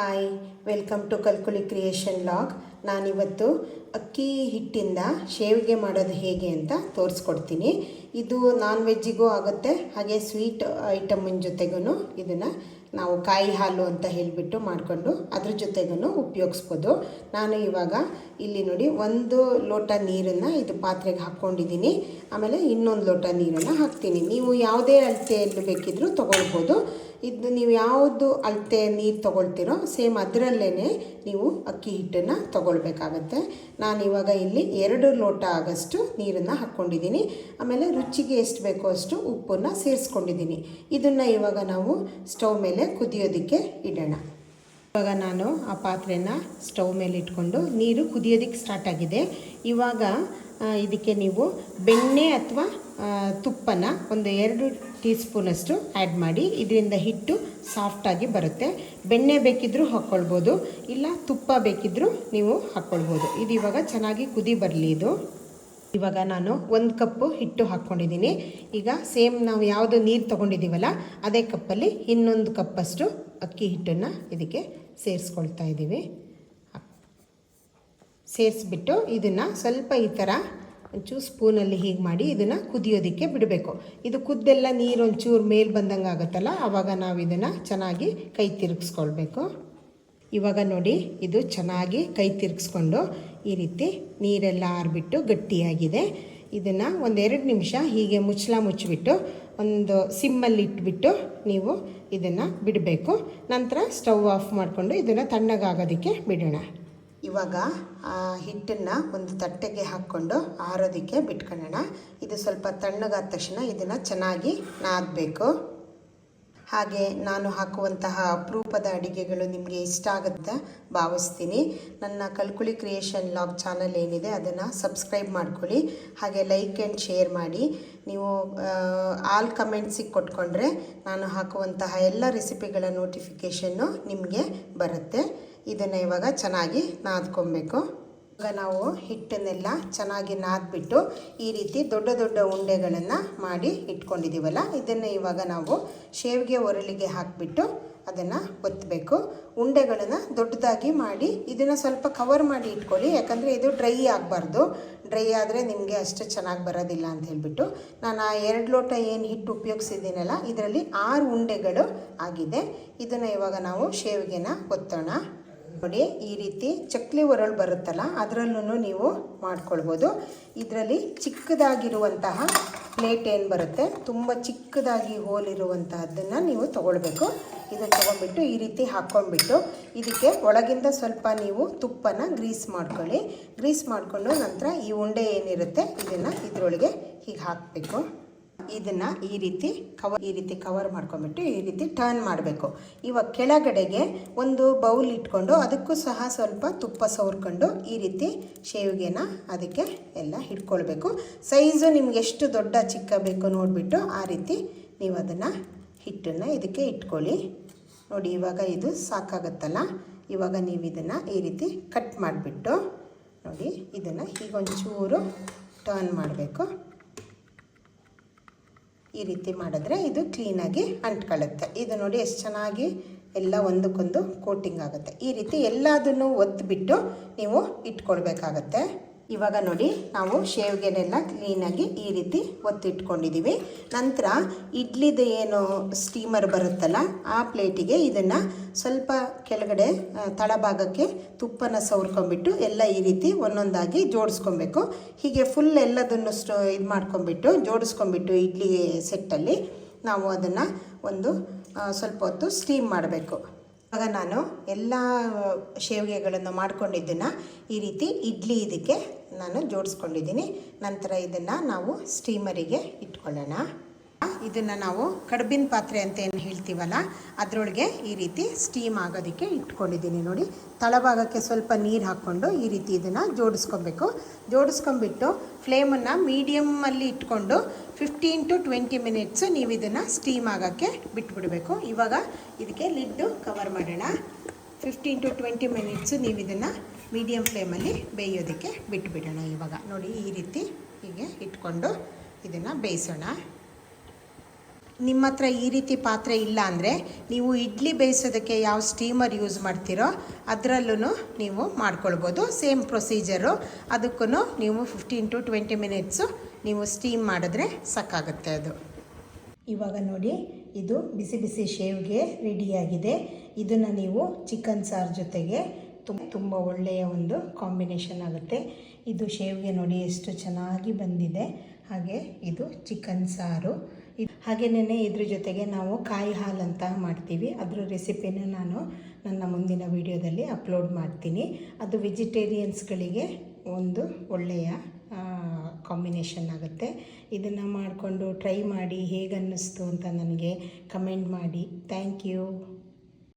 Hi welcome to ಕಲ್ಕುಲಿ creation log ನಾನಿವತ್ತು ಅಕ್ಕಿ ಹಿಟ್ಟಿಂದ ಶೇವಿಗೆ ಮಾಡೋದು ಹೇಗೆ ಅಂತ ತೋರಿಸ್ಕೊಡ್ತೀನಿ. ಇದು ನಾನ್ ವೆಜ್ಜಿಗೂ ಆಗುತ್ತೆ, ಹಾಗೆ ಸ್ವೀಟ್ ಐಟಮಿನ ಜೊತೆಗೂ ಇದನ್ನು ನಾವು ಕಾಯಿ ಹಾಲು ಅಂತ ಹೇಳಿಬಿಟ್ಟು ಮಾಡಿಕೊಂಡು ಅದ್ರ ಜೊತೆಗೂ ಉಪಯೋಗಿಸ್ಬೋದು. ನಾನು ಇವಾಗ ಇಲ್ಲಿ ನೋಡಿ ಒಂದು ಲೋಟ ನೀರನ್ನು ಇದು ಪಾತ್ರೆಗೆ ಹಾಕ್ಕೊಂಡಿದ್ದೀನಿ. ಆಮೇಲೆ ಇನ್ನೊಂದು ಲೋಟ ನೀರನ್ನು ಹಾಕ್ತೀನಿ. ನೀವು ಯಾವುದೇ ಅಳತೆಯಲ್ಲಿ ಬೇಕಿದ್ದರೂ ತೊಗೊಳ್ಬೋದು. ಇದು ನೀವು ಯಾವುದು ಅಳತೆ ನೀರು ತೊಗೊಳ್ತೀರೋ ಸೇಮ್ ಅದರಲ್ಲೇ ನೀವು ಅಕ್ಕಿ ಹಿಟ್ಟನ್ನು ತೊಗೊಳ್ಬೇಕಾಗತ್ತೆ. ನಾನು ಇವಾಗ ಇಲ್ಲಿ ಎರಡು ಲೋಟ ಆಗಷ್ಟು ನೀರನ್ನು ಹಾಕ್ಕೊಂಡಿದ್ದೀನಿ. ಆಮೇಲೆ ರುಚಿಗೆ ಎಷ್ಟು ಬೇಕೋ ಅಷ್ಟು ಉಪ್ಪನ್ನು ಸೇರಿಸ್ಕೊಂಡಿದ್ದೀನಿ. ಇದನ್ನು ಇವಾಗ ನಾವು ಸ್ಟವ್ ಮೇಲೆ ಕುದಿಯೋದಕ್ಕೆ ಇಡೋಣ. ಇವಾಗ ನಾನು ಆ ಪಾತ್ರೆನ ಸ್ಟವ್ ಮೇಲೆ ಇಟ್ಕೊಂಡು ನೀರು ಕುದಿಯೋದಕ್ಕೆ ಸ್ಟಾರ್ಟ್ ಆಗಿದೆ. ಇವಾಗ ಇದಕ್ಕೆ ನೀವು ಬೆಣ್ಣೆ ಅಥವಾ ತುಪ್ಪನ ಒಂದು ಎರಡು ಟೀ ಸ್ಪೂನಷ್ಟು ಆ್ಯಡ್ ಮಾಡಿ, ಇದರಿಂದ ಹಿಟ್ಟು ಸಾಫ್ಟಾಗಿ ಬರುತ್ತೆ. ಬೆಣ್ಣೆ ಬೇಕಿದ್ದರೂ ಹಾಕ್ಕೊಳ್ಬೋದು ಇಲ್ಲ ತುಪ್ಪ ಬೇಕಿದ್ದರೂ ನೀವು ಹಾಕ್ಕೊಳ್ಬೋದು ಇದು ಇವಾಗ ಚೆನ್ನಾಗಿ ಕುದಿ ಬರಲಿ ಇದು. ಇವಾಗ ನಾನು ಒಂದು ಕಪ್ಪು ಹಿಟ್ಟು ಹಾಕ್ಕೊಂಡಿದ್ದೀನಿ ಈಗ ಸೇಮ್ ನಾವು ಯಾವುದು ನೀರು ತೊಗೊಂಡಿದ್ದೀವಲ್ಲ, ಅದೇ ಕಪ್ಪಲ್ಲಿ ಇನ್ನೊಂದು ಕಪ್ಪಷ್ಟು ಅಕ್ಕಿ ಹಿಟ್ಟನ್ನು ಇದಕ್ಕೆ ಸೇರಿಸ್ಕೊಳ್ತಾ ಇದ್ದೀವಿ. ಸೇರಿಸ್ಬಿಟ್ಟು ಇದನ್ನು ಸ್ವಲ್ಪ ಈ ಥರ ಒಂಚೂರು ಸ್ಪೂನಲ್ಲಿ ಹೀಗೆ ಮಾಡಿ ಇದನ್ನು ಕುದಿಯೋದಕ್ಕೆ ಬಿಡಬೇಕು. ಇದು ಕುದ್ದೆಲ್ಲ ನೀರು ಒಂಚೂರು ಮೇಲೆ ಬಂದಂಗೆ ಆಗುತ್ತಲ್ಲ ಆವಾಗ ನಾವು ಇದನ್ನು ಚೆನ್ನಾಗಿ ಕೈ ತಿರುಗಿಸ್ಕೊಳ್ಬೇಕು. ಇವಾಗ ನೋಡಿ, ಇದು ಚೆನ್ನಾಗಿ ಕೈ ತಿರುಗಿಸ್ಕೊಂಡು ಈ ರೀತಿ ನೀರೆಲ್ಲ ಆರಿಬಿಟ್ಟು ಗಟ್ಟಿಯಾಗಿದೆ. ಇದನ್ನು ಒಂದೆರಡು ನಿಮಿಷ ಹೀಗೆ ಮುಚ್ಚಲ ಮುಚ್ಚಿಬಿಟ್ಟು ಒಂದು ಸಿಮ್ಮಲ್ಲಿ ಇಟ್ಬಿಟ್ಟು ನೀವು ಇದನ್ನು ಬಿಡಬೇಕು. ನಂತರ ಸ್ಟವ್ ಆಫ್ ಮಾಡಿಕೊಂಡು ಇದನ್ನು ತಣ್ಣಗಾಗೋದಕ್ಕೆ ಬಿಡೋಣ. ಇವಾಗ ಹಿಟ್ಟನ್ನು ಒಂದು ತಟ್ಟೆಗೆ ಹಾಕ್ಕೊಂಡು ಆರೋದಕ್ಕೆ ಬಿಟ್ಕೊಳ್ಳೋಣ. ಇದು ಸ್ವಲ್ಪ ತಣ್ಣಗಾದ ತಕ್ಷಣ ಇದನ್ನು ಚೆನ್ನಾಗಿ ನಾದಬೇಕು. ಹಾಗೆ ನಾನು ಹಾಕುವಂತಹ ಅಪರೂಪದ ಅಡಿಗೆಗಳು ನಿಮಗೆ ಇಷ್ಟ ಆಗುತ್ತೆ ಭಾವಿಸ್ತೀನಿ. ನನ್ನ ಕಲ್ಕುಳಿ ಕ್ರಿಯೇಷನ್ ಲಾಗ್ ಚಾನಲ್ ಏನಿದೆ ಅದನ್ನು ಸಬ್ಸ್ಕ್ರೈಬ್ ಮಾಡ್ಕೊಳ್ಳಿ. ಹಾಗೆ ಲೈಕ್ ಆ್ಯಂಡ್ ಶೇರ್ ಮಾಡಿ. ನೀವು ಆಲ್ ಕಮೆಂಟ್ಸಿಗೆ ಕೊಟ್ಕೊಂಡ್ರೆ ನಾನು ಹಾಕುವಂತಹ ಎಲ್ಲ ರೆಸಿಪಿಗಳ ನೋಟಿಫಿಕೇಷನ್ನು ನಿಮಗೆ ಬರುತ್ತೆ. ಇದನ್ನು ಇವಾಗ ಚೆನ್ನಾಗಿ ನಾದ್ಕೊಬೇಕು. ಈಗ ನಾವು ಹಿಟ್ಟನ್ನೆಲ್ಲ ಚೆನ್ನಾಗಿ ನಾದ್ಬಿಟ್ಟು ಈ ರೀತಿ ದೊಡ್ಡ ದೊಡ್ಡ ಉಂಡೆಗಳನ್ನು ಮಾಡಿ ಇಟ್ಕೊಂಡಿದ್ದೀವಲ್ಲ ಇದನ್ನು ಇವಾಗ ನಾವು ಶೇವಿಗೆ ಒರಳಿಗೆ ಹಾಕಿಬಿಟ್ಟು ಅದನ್ನು ಒತ್ತಬೇಕು ಉಂಡೆಗಳನ್ನು ದೊಡ್ಡದಾಗಿ ಮಾಡಿ ಇದನ್ನು ಸ್ವಲ್ಪ ಕವರ್ ಮಾಡಿ ಇಟ್ಕೊಳ್ಳಿ, ಯಾಕಂದರೆ ಇದು ಡ್ರೈ ಆಗಬಾರ್ದು. ಡ್ರೈ ಆದರೆ ನಿಮಗೆ ಅಷ್ಟು ಚೆನ್ನಾಗಿ ಬರೋದಿಲ್ಲ ಅಂತ ಹೇಳಿಬಿಟ್ಟು ನಾನು ಆ ಎರಡು ಲೋಟ ಏನು ಹಿಟ್ಟು ಉಪಯೋಗಿಸಿದ್ದೀನಲ್ಲ, ಇದರಲ್ಲಿ ಆರು ಉಂಡೆಗಳು ಆಗಿದೆ. ಇದನ್ನು ಇವಾಗ ನಾವು ಶೇವಿಗೆನ ಒತ್ತೋಣ. ನೋಡಿ ಈ ರೀತಿ ಚಕ್ಲಿ ಒರಳು ಬರುತ್ತಲ್ಲ ಅದರಲ್ಲೂ ನೀವು ಮಾಡ್ಕೊಳ್ಬೋದು. ಇದರಲ್ಲಿ ಚಿಕ್ಕದಾಗಿರುವಂತಹ ಪ್ಲೇಟ್ ಏನು ಬರುತ್ತೆ? ತುಂಬ ಚಿಕ್ಕದಾಗಿ ಹೋಲಿರುವಂತಹದ್ದನ್ನು ನೀವು ತೊಗೊಳ್ಬೇಕು. ಇದನ್ನು ತೊಗೊಂಡ್ಬಿಟ್ಟು ಈ ರೀತಿ ಹಾಕ್ಕೊಂಡ್ಬಿಟ್ಟು ಇದಕ್ಕೆ ಒಳಗಿಂದ ಸ್ವಲ್ಪ ನೀವು ತುಪ್ಪನ ಗ್ರೀಸ್ ಮಾಡ್ಕೊಳ್ಳಿ. ಗ್ರೀಸ್ ಮಾಡಿಕೊಂಡು ನಂತರ ಈ ಉಂಡೆ ಏನಿರುತ್ತೆ? ಇದನ್ನು ಇದರೊಳಗೆ ಹೀಗೆ ಹಾಕಬೇಕು. ಇದನ್ನು ಈ ರೀತಿ ಕವರ್ ಈ ರೀತಿ ಕವರ್ ಮಾಡ್ಕೊಂಬಿಟ್ಟು ಈ ರೀತಿ ಟರ್ನ್ ಮಾಡಬೇಕು. ಇವಾಗ ಕೆಳಗಡೆಗೆ ಒಂದು ಬೌಲ್ ಇಟ್ಕೊಂಡು ಅದಕ್ಕೂ ಸಹ ಸ್ವಲ್ಪ ತುಪ್ಪ ಸವರ್ಕೊಂಡು ಈ ರೀತಿ ಶೇವಿಗೆನ ಅದಕ್ಕೆ ಎಲ್ಲ ಹಿಡ್ಕೊಳ್ಬೇಕು. ಸೈಜು ನಿಮ್ಗೆ ಎಷ್ಟು ದೊಡ್ಡ ಚಿಕ್ಕ ಬೇಕು ನೋಡಿಬಿಟ್ಟು ಆ ರೀತಿ ನೀವು ಅದನ್ನು ಹಿಟ್ಟನ್ನು ಇದಕ್ಕೆ ಇಟ್ಕೊಳ್ಳಿ. ನೋಡಿ, ಇವಾಗ ಇದು ಸಾಕಾಗತ್ತಲ್ಲ? ಇವಾಗ ನೀವು ಇದನ್ನು ಈ ರೀತಿ ಕಟ್ ಮಾಡಿಬಿಟ್ಟು ನೋಡಿ, ಇದನ್ನು ಹೀಗೊಂಚೂರು ಟರ್ನ್ ಮಾಡಬೇಕು. ಈ ರೀತಿ ಮಾಡಿದ್ರೆ ಇದು ಕ್ಲೀನಾಗಿ ಅಂಟ್ಕೊಳ್ಳುತ್ತೆ. ಇದು ನೋಡಿ ಎಷ್ಟು ಚೆನ್ನಾಗಿ ಎಲ್ಲ ಒಂದಕ್ಕೊಂದು ಕೋಟಿಂಗ್ ಆಗುತ್ತೆ. ಈ ರೀತಿ ಎಲ್ಲದನ್ನು ಒತ್ತಿಬಿಟ್ಟು ನೀವು ಇಟ್ಕೊಳ್ಬೇಕಾಗತ್ತೆ. ಇವಾಗ ನೋಡಿ, ನಾವು ಶೇವ್ಗೆನೆಲ್ಲ ಕ್ಲೀನಾಗಿ ಈ ರೀತಿ ಒತ್ತಿಟ್ಕೊಂಡಿದ್ದೀವಿ. ನಂತರ ಇಡ್ಲಿದು ಏನು ಸ್ಟೀಮರ್ ಬರುತ್ತಲ್ಲ, ಆ ಪ್ಲೇಟಿಗೆ ಇದನ್ನು ಸ್ವಲ್ಪ ಕೆಳಗಡೆ ತಳಭಾಗಕ್ಕೆ ತುಪ್ಪನ ಸವರ್ಕೊಂಡ್ಬಿಟ್ಟು ಎಲ್ಲ ಈ ರೀತಿ ಒಂದೊಂದಾಗಿ ಜೋಡಿಸ್ಕೊಬೇಕು. ಹೀಗೆ ಫುಲ್ ಎಲ್ಲದನ್ನು ಸ್ಟೋ, ಇದು ಮಾಡ್ಕೊಂಬಿಟ್ಟು ಜೋಡಿಸ್ಕೊಂಬಿಟ್ಟು ಇಡ್ಲಿ ಸೆಟ್ಟಲ್ಲಿ ನಾವು ಅದನ್ನು ಒಂದು ಸ್ವಲ್ಪ ಹೊತ್ತು ಸ್ಟೀಮ್ ಮಾಡಬೇಕು. ಇವಾಗ ನಾನು ಎಲ್ಲ ಶೇವಿಗೆಗಳನ್ನು ಮಾಡ್ಕೊಂಡಿದ್ದನ್ನು ಈ ರೀತಿ ಇಡ್ಲಿ ಇದಕ್ಕೆ ನಾನು ಜೋಡಿಸ್ಕೊಂಡಿದ್ದೀನಿ. ನಂತರ ಇದನ್ನು ನಾವು ಸ್ಟೀಮರಿಗೆ ಇಟ್ಕೊಳ್ಳೋಣ. ಇದನ್ನು ನಾವು ಕಡುಬಿನ ಪಾತ್ರೆ ಅಂತ ಏನು ಹೇಳ್ತೀವಲ್ಲ, ಅದರೊಳಗೆ ಈ ರೀತಿ ಸ್ಟೀಮ್ ಆಗೋದಕ್ಕೆ ಇಟ್ಕೊಂಡಿದ್ದೀನಿ ನೋಡಿ. ತಳಭಾಗಕ್ಕೆ ಸ್ವಲ್ಪ ನೀರು ಹಾಕ್ಕೊಂಡು ಈ ರೀತಿ ಇದನ್ನು ಜೋಡಿಸ್ಕೊಬೇಕು. ಜೋಡಿಸ್ಕೊಂಬಿಟ್ಟು ಫ್ಲೇಮನ್ನು ಮೀಡಿಯಮ್ಮಲ್ಲಿ ಇಟ್ಕೊಂಡು ಫಿಫ್ಟೀನ್ ಟು ಟ್ವೆಂಟಿ ಮಿನಿಟ್ಸು ನೀವು ಇದನ್ನು ಸ್ಟೀಮ್ ಆಗೋಕ್ಕೆ ಬಿಟ್ಬಿಡಬೇಕು. ಇವಾಗ ಇದಕ್ಕೆ ಲಿಡ್ಡು ಕವರ್ ಮಾಡೋಣ. ಫಿಫ್ಟೀನ್ ಟು ಟ್ವೆಂಟಿ ಮಿನಿಟ್ಸು ನೀವು ಇದನ್ನು ಮೀಡಿಯಮ್ ಫ್ಲೇಮಲ್ಲಿ ಬೇಯೋದಕ್ಕೆ ಬಿಟ್ಬಿಡೋಣ ಇವಾಗ. ನೋಡಿ ಈ ರೀತಿ ಹೀಗೆ ಇಟ್ಕೊಂಡು ಇದನ್ನು ಬೇಯಿಸೋಣ. ನಿಮ್ಮ ಹತ್ರ ಈ ರೀತಿ ಪಾತ್ರೆ ಇಲ್ಲ ಅಂದರೆ ನೀವು ಇಡ್ಲಿ ಬೇಯಿಸೋದಕ್ಕೆ ಯಾವ ಸ್ಟೀಮರ್ ಯೂಸ್ ಮಾಡ್ತೀರೋ ಅದರಲ್ಲೂ ನೀವು ಮಾಡ್ಕೊಳ್ಬೋದು. ಸೇಮ್ ಪ್ರೊಸೀಜರು ಅದಕ್ಕೂ ನೀವು ಫಿಫ್ಟೀನ್ ಟು ಟ್ವೆಂಟಿ ಮಿನಿಟ್ಸು ನೀವು ಸ್ಟೀಮ್ ಮಾಡಿದ್ರೆ ಸಾಕಾಗುತ್ತೆ ಅದು. ಇವಾಗ ನೋಡಿ, ಇದು ಬಿಸಿ ಬಿಸಿ ಶೇವ್ಗೆ ರೆಡಿಯಾಗಿದೆ ಇದನ್ನು ನೀವು ಚಿಕನ್ ಸಾರು ಜೊತೆಗೆ ತುಂಬ ತುಂಬ ಒಳ್ಳೆಯ ಒಂದು ಕಾಂಬಿನೇಷನ್ ಆಗುತ್ತೆ. ಇದು ಶೇವ್ಗೆ ನೋಡಿ ಎಷ್ಟು ಚೆನ್ನಾಗಿ ಬಂದಿದೆ. ಹಾಗೆ ಇದು ಚಿಕನ್ ಸಾರು. ಹಾಗೆಯೇ ಇದ್ರ ಜೊತೆಗೆ ನಾವು ಕಾಯಿ ಹಾಲು ಅಂತ ಮಾಡ್ತೀವಿ. ಅದರ ರೆಸಿಪಿನ ನಾನು ನನ್ನ ಮುಂದಿನ ವಿಡಿಯೋದಲ್ಲಿ ಅಪ್ಲೋಡ್ ಮಾಡ್ತೀನಿ. ಅದು ವೆಜಿಟೇರಿಯನ್ಸ್ಗಳಿಗೆ ಒಂದು ಒಳ್ಳೆಯ ಕಾಂಬಿನೇಷನ್ ಆಗುತ್ತೆ. ಇದನ್ನು ಮಾಡಿಕೊಂಡು ಟ್ರೈ ಮಾಡಿ ಹೇಗೆ ಅನ್ನಿಸ್ತು ಅಂತ ನನಗೆ ಕಮೆಂಟ್ ಮಾಡಿ. Thank you.